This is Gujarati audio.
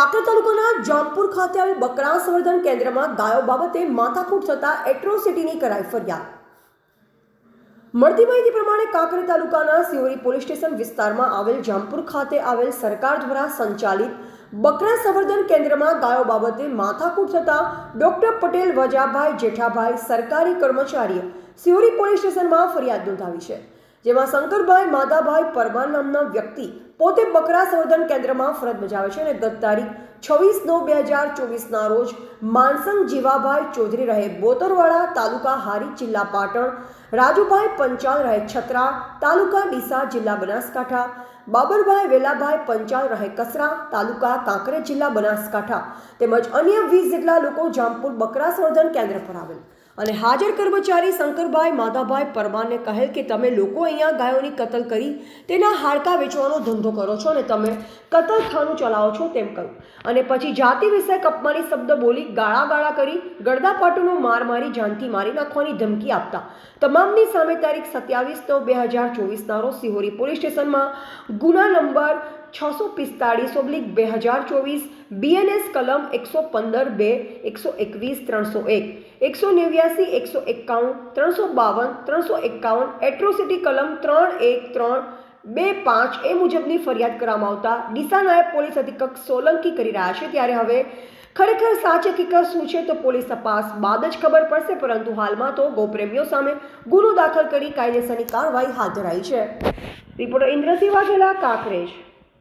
કાંકરા તાલુકાના જામપુર ખાતે આવેલ બકરા સંવર્ધન કેન્દ્રમાં ગાયો બાબતે માથાકૂટ થતા એટ્રોસિટીની કરાઈ ફરિયાદ. મળતી માહિતી પ્રમાણે કાંકરે તાલુકાના સિયોરી પોલીસ સ્ટેશન વિસ્તારમાં આવેલ જામપુર ખાતે આવેલ સરકાર દ્વારા સંચાલિત બકરા સંવર્ધન કેન્દ્રમાં ગાયો બાબતે માથાકૂટ થતા ડોક્ટર પટેલ વજાભાઈ જેઠાભાઈ સરકારી કર્મચારીએ સિયોરી પોલીસ સ્ટેશનમાં ફરિયાદ નોંધાવી છે. જેમાં શંકરભાઈ માધાભાઈ પરમાર નામના વ્યક્તિ પોતે બકરા સંવર્ધન કેન્દ્રમાં ફરજ બજાવે છે અને ગત તારીખ છવ્વીસ નવ બે હજાર ચોવીસના રોજ માનસંગ જીવાભાઈ ચૌધરી રહે બોતરવાડા તાલુકા હારી જિલ્લા પાટણ, રાજુભાઈ પંચાલ રહે છત્રા તાલુકા ડીસા જિલ્લા બનાસકાંઠા, બાબરભાઈ વેલાભાઈ પંચાલ રહે કસરા તાલુકા કાંકરેજ જિલ્લા બનાસકાંઠા તેમજ અન્ય વીસ જેટલા લોકો જામપુર બકરા સંવર્ધન કેન્દ્ર પર આવેલ. અને હાજર કર્મચારી શંકરભાઈ માધાભાઈ પરમારને કહેલ કે તમે લોકો અહીંયા ગાયોની કતલ કરી તેના હાડકા વેચવાનો ધંધો કરો છો અને તમે કતલખાનું ચલાવો છો તેમ કહ્યું. અને પછી જાતિ વિષયક અપમાની શબ્દ બોલી ગાળા ગાળા કરી ગળદાપાટુનો માર મારી જાનથી મારી નાખવાની ધમકી આપતા. તમામની સામે તારીખ સત્યાવીસ નવ બે હજાર ચોવીસના રોજ સિહોરી પોલીસ સ્ટેશનમાં ગુના નંબર છસો પિસ્તાળીસ ઓબ્લિક બે હજાર ચોવીસ બીએનએસ કલમ એકસો પંદર બે, એકસો એકવીસ, ત્રણસો એક, એકસો નેવ્યાસી, એકસો એકાવન, ત્રણસો બાવન, ત્રણસો એકાવન એટ્રોસિટી કલમ ત્રણ એક, ત્રણ, બે પાંચ એ મુજબની ફરિયાદ કરવામાં આવતા ડીસા નાયબ પોલીસ અધિક્ષક સોલંકી કરી રહ્યા છે. ત્યારે હવે ખરેખર સાચી હકીકત શું છે તો પોલીસ તપાસ બાદ જ ખબર પડશે, પરંતુ હાલમાં તો ગોપ્રેમીઓ સામે ગુનો દાખલ કરી કાયદેસરની કાર્યવાહી હાથ ધરાઈ છે. રિપોર્ટર ઇન્દ્રસિંહ વાઘેલા, કાંકરેજ.